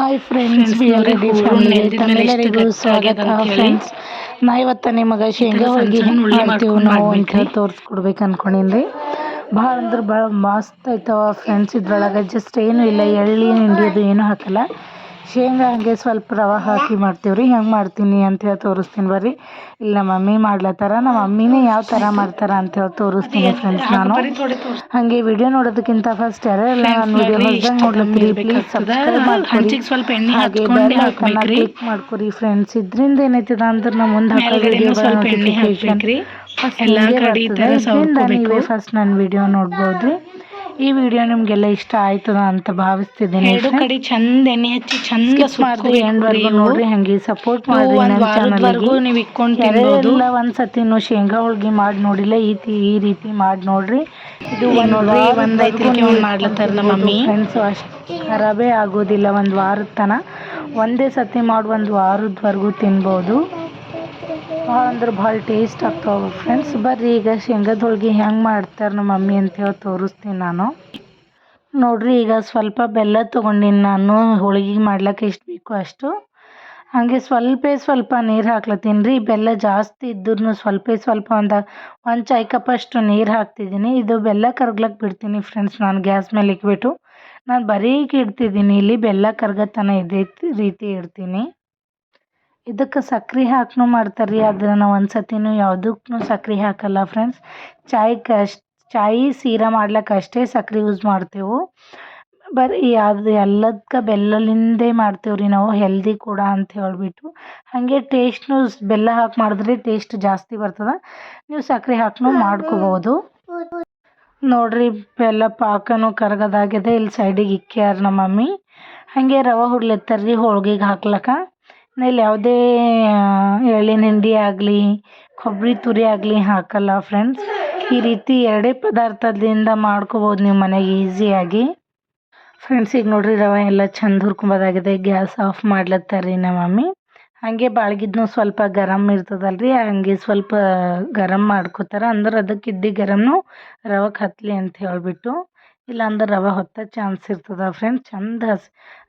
Hi friends we are ready family ತಮ್ಮೆಲ್ಲರಿಗೂ ಸ್ವಾಗತ. Friends ನಾ ಇವತ್ತು ನಿಮಗೆ ಶೇಂಗಾ ಹೋಳಿಗೆ ಹೆಂಗೆ ಮಾಡ್ತೀವಿ ನಾವು ಅಂತ ತೋರಿಸ್ಕೊಡ್ಬೇಕು ಅನ್ಕೊಂಡಿನಿ ಭಾಳ ಅಂದ್ರೆ ಭಾಳ ಮಸ್ತ್ ಆಯ್ತವ ಫ್ರೆಂಡ್ಸ್ ಇದ್ರೊಳಗೆ. ಜಸ್ಟ್ ಏನೂ ಇಲ್ಲ ಎಳ್ಳಿ ಹಿಂಡಿ ಅದು ಏನೂ ಹಾಕಲ್ಲ. ಶೇಂಗಾ ಹಂಗೆ ಸ್ವಲ್ಪ ರವಾ ಹಾಕಿ ಮಾಡ್ತೀವಿ ರೀ ಹೆಂಗೆ ಮಾಡ್ತೀನಿ ಅಂತ ಹೇಳಿ ತೋರಿಸ್ತೀನಿ ಬರ್ರಿ. ಇಲ್ಲ ನಮ್ಮ ಮಮ್ಮಿ ಮಾಡ್ಲತ್ತಾರ ನಮ್ಮ ಮಮ್ಮಿನೇ ಯಾವ ಥರ ಮಾಡ್ತಾರ ಅಂತ ಹೇಳಿ ತೋರಿಸ್ತೀನಿ ಫ್ರೆಂಡ್ಸ್ ನಾನು. ಹಾಗೆ ವಿಡಿಯೋ ನೋಡೋದಕ್ಕಿಂತ ಫಸ್ಟ್ ಯಾರೆಲ್ಲ ನಾನು ವಿಡಿಯೋ ಹೊಸ್ದಂಗೆ ನೋಡ್ಲತ್ತೀರಿ ಪ್ಲೀಸ್ ಸಬ್ಸ್ಕ್ರೈಬ್ ಮಾಡ್ಕೊರಿ. ಹಾಗೆ ಬೆಲ್ ಐಕನ್ನ ಕ್ಲಿಕ್ ಮಾಡ್ಕೊರಿ ಫ್ರೆಂಡ್ಸ್ ಇದರಿಂದ ಏನೈತದ ಅಂದ್ರೆ ನಮ್ಮ ಮುಂದೆ ಹಾಕೋ ವಿಡಿಯೋ ನೋಟಿಫಿಕೇಶನ್ ಫಸ್ಟ್ ಎಲ್ಲಾ ಕಡೆ ಈ ಬರ್ತದೆ. ಇದರಿಂದ ನೀವೇ ಫಸ್ಟ್ ನನ್ನ ವಿಡಿಯೋ ನೋಡ್ಬೋದ್ರಿ. ಈ ವಿಡಿಯೋ ನಿಮ್ಗೆಲ್ಲ ಇಷ್ಟ ಆಯ್ತದ ಅಂತ ಭಾವಿಸ್ತಿದ್ದೀನಿ ಎರಡು ಕಡೆ ಚಂದ ಎಣ್ಣೆ ಹಚ್ಚಿ ಚಂದ ಮಾಡ್ರಿ ಎಂಡ್ವರೆಗೂ ನೋಡ್ರಿ ಹಂಗೆ ಸಪೋರ್ಟ್ ಮಾಡ್ರಿ ನನ್ನ ಗೆ. ಚಾನಲ್ಗೆ ನೀವು ಇಕ್ಕೊಂಡು ತಿನ್ನಬಹುದು ಒಂದ್ಸತಿನೂ ಶೇಂಗಾ ಹೋಳ್ಗೆ ಮಾಡಿ ನೋಡಿಲ್ಲ ಈ ಈ ರೀತಿ ಮಾಡಿ ನೋಡ್ರಿ. ಇದು ನೋಡ್ರಿ, ಒಂದ್ ಒಂದ್ ಮಾಡ್ಲತ್ತಾರ ನಮ್ಮ ಮಮ್ಮಿ. ಫ್ರೆಂಡ್ಸ್ ಅಷ್ಟು ಖರಾಬೇ ಆಗೋದಿಲ್ಲ ಒಂದು ವಾರದ ತನ. ಒಂದೇ ಸತಿ ಮಾಡಿ ಒಂದು ವಾರದವರೆಗೂ ತಿನ್ಬೋದು. ಭಾಳ ಅಂದ್ರೆ ಭಾಳ ಟೇಸ್ಟ್ ಆಗ್ತಾವೆ ಫ್ರೆಂಡ್ಸ್ ಬರ್ರಿ ಈಗ ಶೇಂಗದ ಹೋಳ್ಗೆ ಹೆಂಗೆ ಮಾಡ್ತಾರೆ ನಮ್ಮ ಮಮ್ಮಿ ಅಂತೇಳಿ ತೋರಿಸ್ತೀನಿ ನಾನು. ನೋಡ್ರಿ ಈಗ ಸ್ವಲ್ಪ ಬೆಲ್ಲ ತೊಗೊಂಡಿನಿ ನಾನು. ಹೋಳಿಗೆ ಮಾಡ್ಲಿಕ್ಕೆ ಎಷ್ಟು ಬೇಕು ಅಷ್ಟು. ಹಾಗೆ ಸ್ವಲ್ಪ ಸ್ವಲ್ಪ ನೀರು ಹಾಕ್ಲತ್ತೀನಿ ರೀ. ಬೆಲ್ಲ ಜಾಸ್ತಿ ಇದ್ರೂ ಸ್ವಲ್ಪ ಸ್ವಲ್ಪ ಒಂದು ಒಂದು ಚಾಯ್ ಕಪ್ ಅಷ್ಟು ನೀರು ಹಾಕ್ತಿದ್ದೀನಿ. ಇದು ಬೆಲ್ಲ ಕರ್ಗ್ಲಕ್ಕೆ ಬಿಡ್ತೀನಿ ಫ್ರೆಂಡ್ಸ್ ನಾನು ಗ್ಯಾಸ್ ಮೇಲೆ ಇಕ್ಬಿಟ್ಟು. ನಾನು ಬರೀಕ್ ಇಡ್ತಿದ್ದೀನಿ. ಇಲ್ಲಿ ಬೆಲ್ಲ ಕರ್ಗತನ ಇದೇ ರೀತಿ ಇಡ್ತೀನಿ. ಇದಕ್ಕೆ ಸಕ್ರೆ ಹಾಕ್ನು ಮಾಡ್ತಾರೆ ರೀ ಆದ್ರೆ ನಾವು ಒಂದು ಸತಿನೂ ಯಾವುದಕ್ಕೂ ಸಕ್ರೆ ಹಾಕಲ್ಲ ಫ್ರೆಂಡ್ಸ್ ಚಾಯ್ಗೆ ಅಷ್ಟು ಚಾಯಿ ಸೀರಾ ಮಾಡ್ಲಿಕ್ಕೆ ಅಷ್ಟೇ ಸಕ್ರೆ ಯೂಸ್ ಮಾಡ್ತೇವೆ. ಬರೀ ಅದು ಎಲ್ಲದಕ್ಕೆ ಬೆಲ್ಲಲಿಂದೇ ಮಾಡ್ತೇವೆ ರೀ ನಾವು ಹೆಲ್ದಿ ಕೂಡ ಅಂತ ಹೇಳಿಬಿಟ್ಟು. ಹಾಗೆ ಟೇಸ್ಟ್ನು ಬೆಲ್ಲ ಹಾಕಿ ಮಾಡಿದ್ರೆ ಟೇಸ್ಟ್ ಜಾಸ್ತಿ ಬರ್ತದೆ. ನೀವು ಸಕ್ರೆ ಹಾಕಿನೂ ಮಾಡ್ಕೋಬೋದು. ನೋಡ್ರಿ ಬೆಲ್ಲ ಪಾಕನೂ ಕರಗದಾಗಿದೆ ಇಲ್ಲಿ ಸೈಡಿಗೆ ಇಕ್ಕ್ಯಾರ ನಮ್ಮ ಮಮ್ಮಿ ಹಾಗೆ ರವೆ ಹುರ್ಲೆತ್ತಾರ ರೀ ಹೋಳ್ಗೆಗೆ ಹಾಕ್ಲಕ್ಕ. ಇಲ್ಲಿ ಯಾವುದೇ ಎಳ್ಳಿನ ಹಿಂಡಿ ಆಗಲಿ, ಕೊಬ್ಬರಿ ತುರಿ ಆಗಲಿ ಹಾಕಲ್ಲ ಫ್ರೆಂಡ್ಸ್ ಈ ರೀತಿ ಎರಡೇ ಪದಾರ್ಥದಿಂದ ಮಾಡ್ಕೋಬೋದು ನೀವು ಮನೆಗೆ ಈಸಿಯಾಗಿ ಫ್ರೆಂಡ್ಸ್ ಈಗ ನೋಡ್ರಿ ರವೆ ಎಲ್ಲ ಚಂದ ಹುರ್ಕೊಂಬೋದಾಗಿದೆ. ಗ್ಯಾಸ್ ಆಫ್ ಮಾಡ್ಲತ್ತಾರ್ ನಮ್ಮ ಮಮ್ಮಿ. ಹಾಗೆ ಬಾಳ್ಗಿದ್ನು ಸ್ವಲ್ಪ ಗರಮ್ ಇರ್ತದಲ್ರಿ, ಹಂಗೆ ಸ್ವಲ್ಪ ಗರಮ್ ಮಾಡ್ಕೋತಾರೆ. ಅಂದ್ರೆ ಅದಕ್ಕೆ ಇದ್ದಿ ಗರಮ್ನು ರವಕ್ಕೆ ಹತ್ತಲಿ ಅಂತ ಹೇಳಿಬಿಟ್ಟು. ಇಲ್ಲಾಂದ್ರೆ ರವೆ ಹೊತ್ತ ಚಾನ್ಸ್ ಇರ್ತದೆ ಫ್ರೆಂಡ್ಸ್ ಚಂದ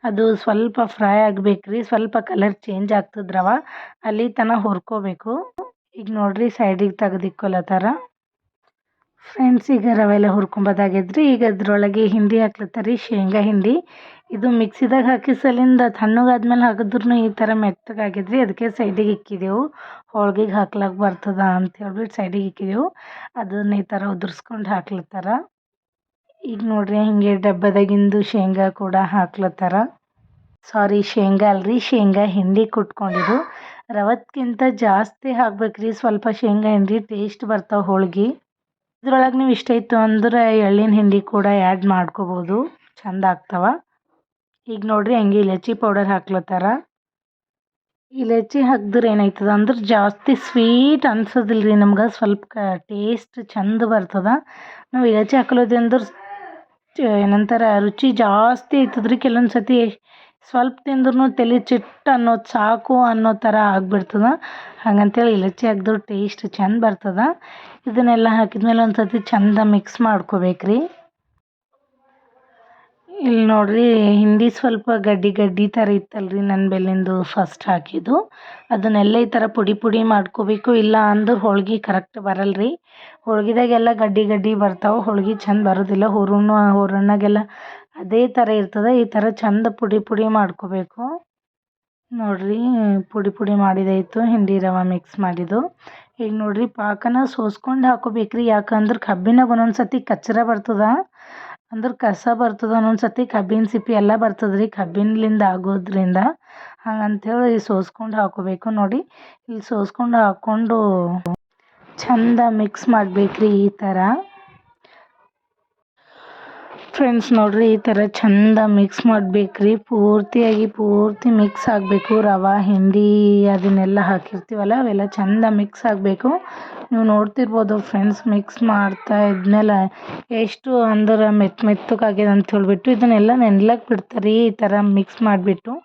ಅದು ಸ್ವಲ್ಪ ಫ್ರೈ ಆಗ್ಬೇಕು ರೀ ಸ್ವಲ್ಪ ಕಲರ್ ಚೇಂಜ್ ಆಗ್ತದೆ ರವೆ. ಅಲ್ಲಿ ತನಕ ಹುರ್ಕೋಬೇಕು. ಈಗ ನೋಡ್ರಿ ಸೈಡಿಗೆ ತೆಗೆದಿಕ್ಕೊಲತ್ತಾರ ಫ್ರೆಂಡ್ಸ್ ಈಗ ರವೆ ಎಲ್ಲ ಹುರ್ಕೊಂಬೋದಾಗಿದ್ರಿ. ಈಗ ಅದ್ರೊಳಗೆ ಹಿಂಡಿ ಹಾಕ್ಲತ್ತಾರ, ಶೇಂಗಾ ಹಿಂಡಿ. ಇದು ಮಿಕ್ಸಿದಾಗ ಹಾಕಿ ಸಲಿಂದ ತಣ್ಣಗಾದ್ಮೇಲೆ ಹಾಕಿದ್ರು ಈ ಥರ ಮೆತ್ತಗಾಗಿದ್ರಿ. ಅದಕ್ಕೆ ಸೈಡಿಗೆ ಇಕ್ಕಿದೆವು. ಹೋಳ್ಗೆಗೆ ಹಾಕ್ಲಕ್ಕ ಬರ್ತದ ಅಂತ ಹೇಳ್ಬಿಟ್ಟು ಸೈಡಿಗೆ ಇಕ್ಕಿದೆವು. ಅದನ್ನ ಈ ಥರ ಉದುರ್ಸ್ಕೊಂಡು ಹಾಕ್ಲತ್ತಾರ. ಈಗ ನೋಡ್ರಿ, ಹಿಂಗೆ ಡಬ್ಬದಾಗಿಂದು ಶೇಂಗಾ ಕೂಡ ಹಾಕ್ಲತ್ತಾರ. ಸಾರಿ ಶೇಂಗಾ ಅಲ್ರಿ, ಶೇಂಗಾ ಹಿಂಡಿ ಕುಟ್ಕೊಂಡಿದ್ದು. ರವತ್ಕಿಂತ ಜಾಸ್ತಿ ಹಾಕ್ಬೇಕ್ರಿ, ಸ್ವಲ್ಪ ಶೇಂಗಾ ಹಿಂಡಿ ಟೇಸ್ಟ್ ಬರ್ತಾವೆ ಹೋಳ್ಗಿ. ಇದ್ರೊಳಗೆ ನೀವು ಇಷ್ಟ ಇತ್ತು ಅಂದ್ರೆ ಎಳ್ಳಿನ ಹಿಂಡಿ ಕೂಡ ಆ್ಯಡ್ ಮಾಡ್ಕೋಬೋದು, ಚಂದ ಆಗ್ತಾವ. ಈಗ ನೋಡ್ರಿ, ಹಂಗೆ ಇಲಚಿ ಪೌಡರ್ ಹಾಕ್ಲತ್ತಾರ. ಇಲೈಚಿ ಹಾಕಿದ್ರೆ ಏನಾಯ್ತದ ಅಂದ್ರೆ ಜಾಸ್ತಿ ಸ್ವೀಟ್ ಅನ್ಸೋದಿಲ್ಲ ರೀ ನಮ್ಗೆ, ಸ್ವಲ್ಪ ಟೇಸ್ಟ್ ಚಂದ ಬರ್ತದ. ನಾವು ಇಲೈಚಿ ಹಾಕ್ಲೋದಂದ್ರೆ ಚ- ಏನಂತಾರ ರುಚಿ ಜಾಸ್ತಿ ಆಯ್ತದ್ರಿ ರೀ ಕೆಲವೊಂದು ಸತಿ ಸ್ವಲ್ಪ ತಿಂದ್ರೂ ತಲೆ ಚಿಟ್ಟ ಅನ್ನೋದು ಸಾಕು ಅನ್ನೋ ಥರ ಆಗ್ಬಿಡ್ತದ. ಹಾಗಂತೇಳಿ ಇಲಚಿ ಹಾಕಿದ್ರು ಟೇಸ್ಟ್ ಚೆಂದ ಬರ್ತದ. ಇದನ್ನೆಲ್ಲ ಹಾಕಿದ ಮೇಲೆ ಒಂದು ಸತಿ ಚಂದ ಮಿಕ್ಸ್ ಮಾಡ್ಕೋಬೇಕ್ರಿ. ಇಲ್ಲಿ ನೋಡ್ರಿ ಹಿಂಡಿ ಸ್ವಲ್ಪ ಗಡ್ಡಿ ಗಡ್ಡಿ ಥರ ಇತ್ತಲ್ರಿ ನನ್ನ ಬೆಲ್ಲಿಂದು ಫಸ್ಟ್ ಹಾಕಿದ್ದು. ಅದನ್ನೆಲ್ಲ ಈ ಥರ ಪುಡಿ ಪುಡಿ ಮಾಡ್ಕೋಬೇಕು, ಇಲ್ಲ ಅಂದ್ರೆ ಹೋಳ್ಗೆ ಕರೆಕ್ಟ್ ಬರಲ್ರಿ. ಹೋಳ್ಗಿದಾಗೆಲ್ಲ ಗಡ್ಡಿ ಗಡ್ಡಿ ಬರ್ತಾವೆ, ಹೋಳ್ಗೆ ಚಂದ ಬರೋದಿಲ್ಲ ಹೂರುಣ್ಣು ಹೂರಣಗೆಲ್ಲ ಅದೇ ಥರ ಇರ್ತದೆ, ಈ ಥರ ಚಂದ ಪುಡಿ ಪುಡಿ ಮಾಡ್ಕೋಬೇಕು. ನೋಡ್ರಿ ಪುಡಿ ಪುಡಿ ಮಾಡಿದಾಯಿತು, ಹಿಂಡಿ ರವೆ ಮಿಕ್ಸ್ ಮಾಡಿದ್ದು. ಈಗ ನೋಡ್ರಿ ಪಾಕನ ಸೋಸ್ಕೊಂಡು ಹಾಕೋಬೇಕ್ರಿ, ಯಾಕಂದ್ರೆ ಕಬ್ಬಿನಾಗ ಒಂದೊಂದು ಸತಿ ಕಚ್ಚರ ಬರ್ತದ. ಅಂದ್ರೆ ಕಸ ಬರ್ತದ ಒಂದೊಂದು ಸತಿ ಕಬ್ಬಿನ ಸಿಪ್ಪೆ ಎಲ್ಲ ಬರ್ತದೆ ರೀ ಕಬ್ಬಿನ್ಲಿಂದ ಆಗೋದ್ರಿಂದ ಹಂಗಂತೇಳಿ ಸೋಸ್ಕೊಂಡು ಹಾಕೋಬೇಕು ನೋಡಿ. ಇಲ್ಲಿ ಸೋಸ್ಕೊಂಡು ಹಾಕ್ಕೊಂಡು ಚಂದ ಮಿಕ್ಸ್ ಮಾಡ್ಬೇಕ್ರಿ ಈ ಥರ ಫ್ರೆಂಡ್ಸ್ ನೋಡ್ರಿ, ಈ ಥರ ಚಂದ ಮಿಕ್ಸ್ ಮಾಡ್ಬೇಕ್ರಿ. ಪೂರ್ತಿಯಾಗಿ ಪೂರ್ತಿ ಮಿಕ್ಸ್ ಆಗಬೇಕು. ರವೆ, ಹಿಂಡಿ ಅದನ್ನೆಲ್ಲ ಹಾಕಿರ್ತೀವಲ್ಲ, ಅವೆಲ್ಲ ಚಂದ ಮಿಕ್ಸ್ ಆಗಬೇಕು. ನೀವು ನೋಡ್ತಿರ್ಬೋದು ಫ್ರೆಂಡ್ಸ್ ಮಿಕ್ಸ್ ಮಾಡ್ತಾ ಇದ್ಮೇಲೆ ಎಷ್ಟು ಅಂದ್ರೆ ಮೆತ್ತ ಮೆತ್ತಗಾಗ್ಯದ ಅಂತ ಹೇಳ್ಬಿಟ್ಟು ಇದನ್ನೆಲ್ಲ ನೆನ್ಲಕ್ಕೆ ಬಿಡ್ತಾರೆ, ಈ ಥರ ಮಿಕ್ಸ್ ಮಾಡಿಬಿಟ್ಟು.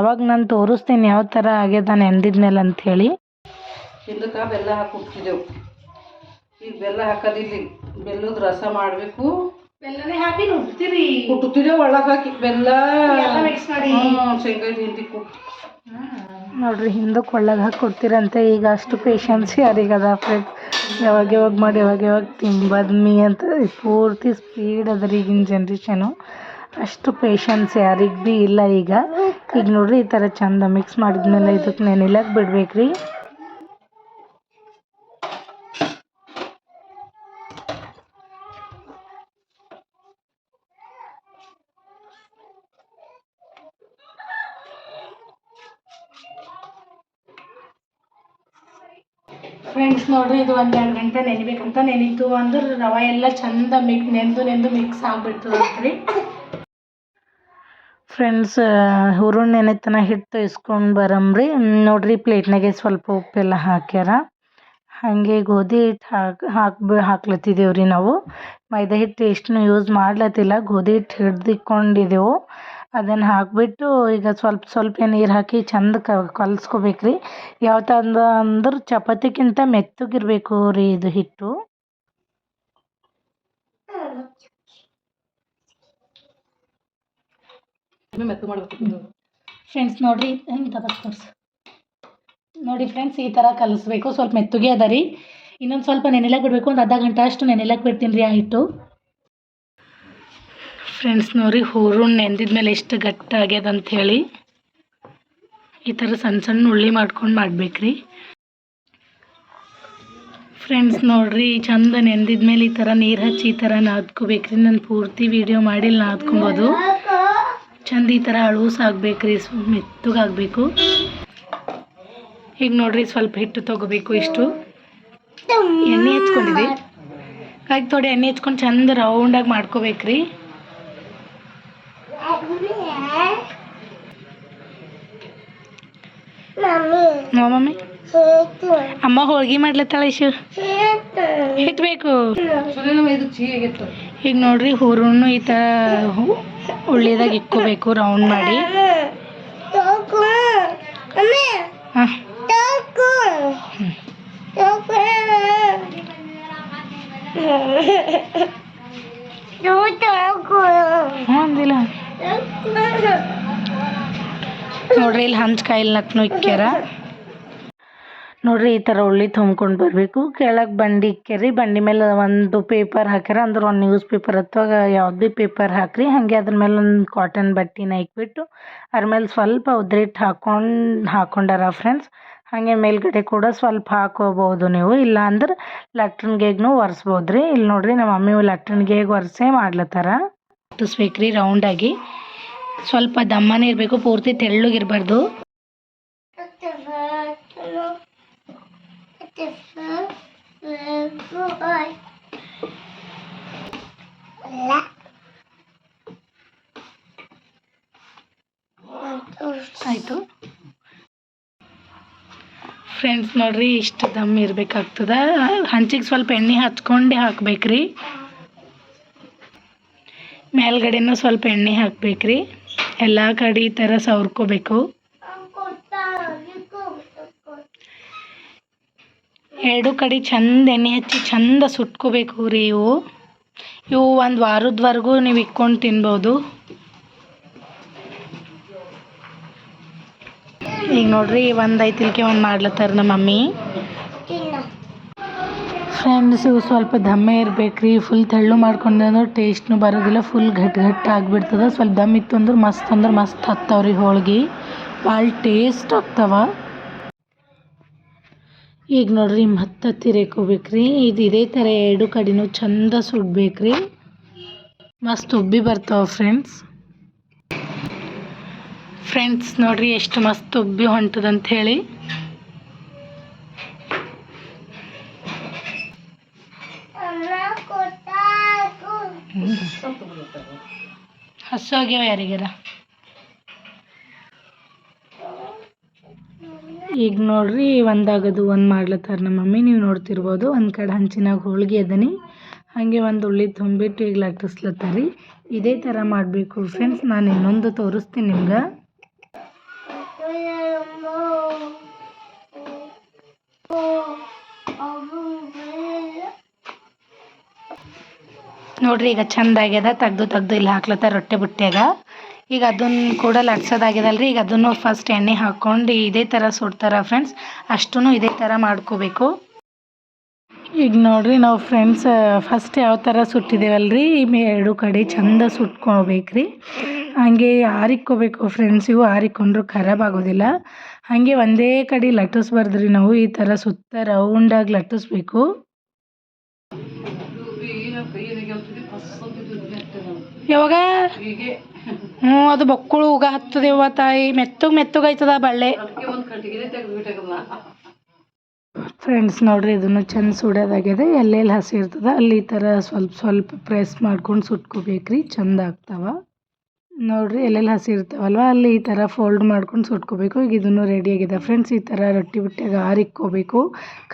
ಅವಾಗ ನಾನು ತೋರಿಸ್ತೀನಿ ಯಾವ ಥರ ಆಗ್ಯದ ನೆಂದಿದ್ಮೇಲೆ ಅಂಥೇಳಿ ಇದಕ್ಕೆ ಬೆಲ್ಲ ಹಾಕಿ ಈಗ ಬೆಲ್ಲ ಹಾಕೋದಿಲ್ಲ, ಬೆಲ್ಲದ ರಸ ಮಾಡಬೇಕು. ಬೆಲ್ಲನೇ ಹಾಕಿ ಒಳಗೆ ಹಾಕಿ. ಬೆಲ್ಲ. ಎಲ್ಲ ಮಿಕ್ಸ್ ಮಾಡಿ. ಶೇಂಗಾ ಹಿಂದಿ ಕುಟ್ಟು ನೋಡ್ರಿ ಹಿಂದಕ್ಕೆ ಒಳಗೆ ಹಾಕಿ ಕೊಡ್ತೀರಂತೆ. ಈಗ ಅಷ್ಟು ಪೇಷನ್ಸ್ ಯಾರಿಗದ ಫ್ರೆಂಡ್ ಯಾವಾಗ ಯಾವಾಗ ಮಾಡಿ ಯಾವಾಗ ಯಾವಾಗ ತಿಂಬದ್ಮಿ ಅಂತ ಪೂರ್ತಿ ಸ್ಪೀಡ್ ಅದ ರೀ ಈಗಿನ ಜನ್ರೇಷನು ಅಷ್ಟು ಪೇಷನ್ಸ್ ಯಾರಿಗೆ ಭೀ ಇಲ್ಲ ಈಗ. ಈಗ ನೋಡ್ರಿ ಈ ಥರ ಚಂದ ಮಿಕ್ಸ್ ಮಾಡಿದ್ಮೇಲೆ ಇದಕ್ಕೆ ನೆನಿಲಕ್ಕೆ ಬಿಡ್ಬೇಕ್ರಿ. ಫ್ರೆಂಡ್ಸ್ ನೋಡ್ರಿ ಇದು ಒಂದ್ ಎರಡು ಗಂಟೆ ನೆನಿಬೇಕಂತ ನೆನಿತು. ಅಂದ್ರೆ ರವೆ ಎಲ್ಲ ಚಂದ ಮಿಕ್ ನೆಂದು ನೆಂದು ಮಿಕ್ಸ್ ಆಗ್ಬಿಡ್ತದಂತ್ರಿ ಫ್ರೆಂಡ್ಸ್ ಹುರುಣ್ ನೆನೆತನ ಹಿಟ್ಟು ಇಸ್ಕೊಂಡು ಬರಮ್ರಿ ನೋಡ್ರಿ, ಪ್ಲೇಟ್ನಾಗೆ ಸ್ವಲ್ಪ ಉಪ್ಪೆಲ್ಲ ಹಾಕ್ಯಾರ. ಹಾಗೆ ಗೋಧಿ ಹಿಟ್ಟು ಹಾಕಿ ಹಾಕಿ ಹಾಕ್ಲತ್ತಿದ್ದೇವ್ರಿ ನಾವು. ಮೈದಾ ಹಿಟ್ಟು ಎಷ್ಟನ್ನು ಯೂಸ್ ಮಾಡ್ಲತ್ತಿಲ್ಲ. ಗೋಧಿ ಹಿಟ್ಟು ಹಿಡ್ದಿಕ್ಕೊಂಡಿದ್ದೆವು ಅದನ್ನು ಹಾಕಿಬಿಟ್ಟು ಈಗ ಸ್ವಲ್ಪ ಸ್ವಲ್ಪ ನೀರು ಹಾಕಿ ಚಂದ ಕಲ್ಸ್ಕೊಬೇಕು ರೀ ಯಾವ ತಂದ ಅಂದ್ರೆ ಚಪಾತಿಗಿಂತ ಮೆತ್ತಗಿರಬೇಕು ರೀ ಇದು ಹಿಟ್ಟು. ಫ್ರೆಂಡ್ಸ್ ನೋಡ್ರಿ ನೋಡಿ ಫ್ರೆಂಡ್ಸ್ ಈ ಥರ ಕಲಿಸ್ಬೇಕು. ಸ್ವಲ್ಪ ಮೆತ್ತಗೆ ಅದ ರೀ. ಇನ್ನೊಂದು ಸ್ವಲ್ಪ ನೆನೆಲಕ್ಕೆ ಬಿಡಬೇಕು. ಒಂದು ಅರ್ಧ ಗಂಟೆ ಅಷ್ಟು ನೆನೆಲಕ್ಕೆ ಬಿಡ್ತೀನಿ ರೀ ಆ ಹಿಟ್ಟು. ಫ್ರೆಂಡ್ಸ್ ನೋಡ್ರಿ ನೆಂದಿದ ಮೇಲೆ ಎಷ್ಟು ಗಟ್ಟಿ ಆಗ್ಯದ ಹೇಳಿ ಈ ಥರ ಸಣ್ಣ ಸಣ್ಣ ಉಳ್ಳಿ ಮಾಡ್ಕೊಂಡು ಮಾಡ್ಬೇಕ್ರಿ. ಫ್ರೆಂಡ್ಸ್ ನೋಡ್ರಿ ಚಂದ ನೆಂದಿದ್ಮೇಲೆ ಈ ಥರ ನೀರು ಹಚ್ಚಿ ಈ ಥರ ನಾದ್ಕೋಬೇಕ್ರಿ. ನಾನು ಪೂರ್ತಿ ವಿಡಿಯೋ ಮಾಡಿ ನಾದ್ಕೊಬೋದು. ಚಂದ ಈ ಥರ ಅಳೂಸ್ ಆಗ್ಬೇಕ್ರಿ ಮೆತ್ತಗಾಗಬೇಕು ಈಗ ನೋಡ್ರಿ ಸ್ವಲ್ಪ ಹಿಟ್ಟು ತಗೋಬೇಕು ಇಷ್ಟು. ಎಣ್ಣೆ ಹಚ್ಕೊಂಡಿದ್ವಿ ಹಾಗೆ ತೋಡೆ ಎಣ್ಣೆ ಹಚ್ಕೊಂಡು ಚಂದ ರೌಂಡಾಗಿ ಮಾಡ್ಕೋಬೇಕ್ರಿ. No mummy? ಅಮ್ಮ ಹೋಳ್ಗೆ ಮಾಡ್ಲತ್ತಾಳ ಇಶು ಹಿಟ್ಬೇಕು. ಈಗ ನೋಡ್ರಿ ಹುರುಣ್ಣು ಈ ಥರ ಉಳ್ಳಿದಾಗ ಇಕ್ಕೋಬೇಕು ರೌಂಡ್ ಮಾಡಿ. ಹ್ಞೂ ನೋಡ್ರಿ ಇಲ್ಲಿ ಹಂಚ್ಕಾಯಿಲ್ ನಕ್ನು ಇಕ್ಕ್ಯಾರ. ನೋಡ್ರಿ ಈ ಥರ ಉಳ್ಳಿ ತುಂಬ್ಕೊಂಡು ಬರಬೇಕು. ಕೆಳಗೆ ಬಂಡಿ ಇಕ್ಕೇರಿ. ಬಂಡಿ ಮೇಲೆ ಒಂದು ಪೇಪರ್ ಹಾಕ್ಯಾರ. ಅಂದ್ರೆ ಒಂದು ನ್ಯೂಸ್ ಪೇಪರ್ ಅಥವಾ ಯಾವ್ದು ಪೇಪರ್ ಹಾಕ್ರಿ. ಹಾಗೆ ಅದ್ರ ಮೇಲೆ ಒಂದು ಕಾಟನ್ ಬಟ್ಟೆನ ಇಕ್ಬಿಟ್ಟು ಅದ್ರ ಮೇಲೆ ಸ್ವಲ್ಪ ಉದ್ರಿಟ್ಟು ಹಾಕೊಂಡು, ಹಾಕೊಂಡಾರ ಫ್ರೆಂಡ್ಸ್ ಹಾಗೆ ಮೇಲ್ಗಡೆ ಕೂಡ ಸ್ವಲ್ಪ ಹಾಕೋಬಹುದು ನೀವು. ಇಲ್ಲ ಅಂದ್ರೆ ಲಟ್ರನ್ಗೇಗ್ನು ಒರೆಸ್ಬೋದು ರೀ ಇಲ್ಲಿ ನೋಡ್ರಿ ನಮ್ಮ ಮಮ್ಮಿ ಲಟ್ರನ್ಗೇಗ್ ಒರೆಸೇ ಮಾಡ್ಲತ್ತಾರ. ಹತ್ತಿಸ್ಬೇಕ್ರಿ ರೌಂಡಾಗಿ ಸ್ವಲ್ಪ ದಮ್ಮನೇ ಇರಬೇಕು. ಪೂರ್ತಿ ತೆಳ್ಳಗಿರಬಾರ್ದು ಆಯಿತು. ಫ್ರೆಂಡ್ಸ್ ನೋಡ್ರಿ, ಇಷ್ಟು ದಮ್ ಇರ್ಬೇಕಾಗ್ತದ. ಹಂಚಿಗೆ ಸ್ವಲ್ಪ ಎಣ್ಣೆ ಹಚ್ಕೊಂಡೆ ಹಾಕ್ಬೇಕ್ರಿ. ಮೇಲ್ಗಡೆನೂ ಸ್ವಲ್ಪ ಎಣ್ಣೆ ಹಾಕ್ಬೇಕ್ರಿ. ಎಲ್ಲ ಕಡೆ ಈ ಥರ ಸವ್ರ್ಕೋಬೇಕು. ಎರಡು ಕಡೆ ಚಂದ ಎಣ್ಣೆ ಹಚ್ಚಿ ಚಂದ ಸುಟ್ಕೋಬೇಕು ರೀ ಇವು. ಇವು ಒಂದು ವಾರದವರೆಗೂ ನೀವು ಇಕ್ಕೊಂಡು ತಿನ್ಬೋದು. ಈಗ ನೋಡ್ರಿ, ಒಂದು ಐತಿಲ್ಕೆ ಒಂದು ಮಾಡ್ಲತ್ತಾರ ನಮ್ಮ ಮಮ್ಮಿ. ಫ್ರೆಂಡ್ಸ್ ಇವು ಸ್ವಲ್ಪ ದಮ್ಮೆ ಇರ್ಬೇಕು ರೀ ಫುಲ್ ತೆಳ್ಳು ಮಾಡ್ಕೊಂಡು ಅಂದ್ರೆ ಟೇಸ್ಟ್ನು ಬರೋದಿಲ್ಲ. ಫುಲ್ ಘಟ್ ಘಟ್ಟ ಆಗಿಬಿಡ್ತದೆ. ಸ್ವಲ್ಪ ದಮ್ ಇತ್ತು ಅಂದ್ರೆ ಮಸ್ತ್ ಅಂದ್ರೆ ಮಸ್ತ್ ಹತ್ತವ್ರಿ ಹೋಳ್ಗೆ. ಭಾಳ ಟೇಸ್ಟ್ ಆಗ್ತಾವ. ಈಗ ನೋಡ್ರಿ ಮತ್ತೆ ತಿರೇಕೋಬೇಕ್ರಿ ಇದು ಇದೇ ಥರ ಎರಡು ಕಡೆನೂ ಚಂದ ಸುಡ್ಬೇಕ್ರಿ. ಮಸ್ತ್ ಉಬ್ಬಿ ಬರ್ತಾವ ಫ್ರೆಂಡ್ಸ್ ಫ್ರೆಂಡ್ಸ್ ನೋಡ್ರಿ, ಎಷ್ಟು ಮಸ್ತ್ ಉಬ್ಬಿ ಹೊಂಟದಂತ ಹೇಳಿ. ಹಸು ಯಾರಿಗಾರ? ಈಗ ನೋಡ್ರಿ ಒಂದಾಗದು ಒಂದು ಮಾಡ್ಲತ್ತಾರ ನಮ್ಮ ಮಮ್ಮಿ. ನೀವು ನೋಡ್ತಿರ್ಬೋದು ಒಂದು ಕಡೆ ಹಂಚಿನಾಗ ಹೋಳ್ಗೆ ಅದನಿ. ಹಾಗೆ ಒಂದು ಉಳ್ಳಿ ತುಂಬಿಟ್ಟು ಈಗ ಲಟ್ಟಿಸ್ಲತ್ತಾರೀ. ಇದೇ ಥರ ಮಾಡಬೇಕು ಫ್ರೆಂಡ್ಸ್ ನಾನು ಇನ್ನೊಂದು ತೋರಿಸ್ತೀನಿ ನಿಮ್ಗೆ. ನೋಡ್ರಿ ಈಗ ಚಂದ ಆಗ್ಯದ ತೆಗ್ದು ತೆಗ್ದು ಇಲ್ಲಿ ಹಾಕ್ಲತ್ತ ರೊಟ್ಟೆ ಬುಟ್ಟ್ಯಾಗ. ಈಗ ಅದನ್ನು ಕೂಡ ಲಟ್ಸೋದಾಗಿದಲ್ರಿ ಈಗ ಅದನ್ನು ಫಸ್ಟ್ ಎಣ್ಣೆ ಹಾಕ್ಕೊಂಡು ಇದೇ ಥರ ಸುಡ್ತಾರೆ ಫ್ರೆಂಡ್ಸ್ ಅಷ್ಟೂ ಇದೇ ಥರ ಮಾಡ್ಕೋಬೇಕು. ಈಗ ನೋಡಿರಿ ನಾವು ಫ್ರೆಂಡ್ಸ್ ಫಸ್ಟ್ ಯಾವ ಥರ ಸುಟ್ಟಿದ್ದೇವಲ್ರಿ ಈ ಎರಡು ಕಡೆ ಚಂದ ಸುಟ್ಕೋಬೇಕ್ರಿ. ಹಾಗೆ ಆರಿಕ್ಕೋಬೇಕು ಫ್ರೆಂಡ್ಸ್ ಇವು ಆರಿಕೊಂಡ್ರು ಖರಾಬ್ ಆಗೋದಿಲ್ಲ. ಹಾಗೆ ಒಂದೇ ಕಡೆ ಲಟ್ಟಿಸ್ಬಾರ್ದ್ರಿ ನಾವು. ಈ ಥರ ಸುತ್ತ ರೌಂಡಾಗಿ ಲಟ್ಟಿಸ್ಬೇಕು. ಯಾವಾಗ? ಹ್ಞೂ, ಅದು ಬೊಕ್ಕಳು ಉಗ ಹತ್ತದೇವ ತಾಯಿ. ಮೆತ್ತಗೆ ಮೆತ್ತಗಾಯ್ತದ ಬಳ್ಳೆ. ಫ್ರೆಂಡ್ಸ್ ನೋಡ್ರಿ, ಇದನ್ನು ಚೆಂದ ಸುಡೋದಾಗಿದೆ ಎಲ್ಲೆಲ್ಲಿ ಹಸಿ ಇರ್ತದ ಅಲ್ಲಿ ಈ ಥರ ಸ್ವಲ್ಪ ಸ್ವಲ್ಪ ಪ್ರೆಸ್ ಮಾಡ್ಕೊಂಡು ಸುಟ್ಕೋಬೇಕ್ರಿ. ಚಂದ ಆಗ್ತಾವ. ನೋಡ್ರಿ, ಎಲ್ಲೆಲ್ಲಿ ಹಸಿ ಇರ್ತಾವಲ್ವ? ಅಲ್ಲಿ ಈ ಥರ ಫೋಲ್ಡ್ ಮಾಡ್ಕೊಂಡು ಸುಟ್ಕೋಬೇಕು. ಈಗ ಇದನ್ನು ರೆಡಿ ಆಗಿದೆ. ಫ್ರೆಂಡ್ಸ್ ಈ ಥರ ರೊಟ್ಟಿ ಬಿಟ್ಟಾಗ ಆರಿಕ್ಕೋಬೇಕು.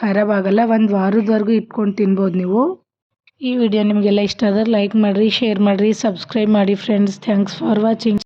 ಖರಾಬ್ ಆಗಲ್ಲ ಒಂದು ವಾರದವರೆಗೂ ಇಟ್ಕೊಂಡು ತಿನ್ಬೋದು ನೀವು. ಈ ವಿಡಿಯೋ ನಿಮಗೆಲ್ಲ ಇಷ್ಟ ಆದರೆ ಲೈಕ್ ಮಾಡಿರಿ ಶೇರ್ ಮಾಡಿರಿ ಸಬ್ಸ್ಕ್ರೈಬ್ ಮಾಡಿ ಫ್ರೆಂಡ್ಸ್ ಥ್ಯಾಂಕ್ಸ್ ಫಾರ್ ವಾಚಿಂಗ್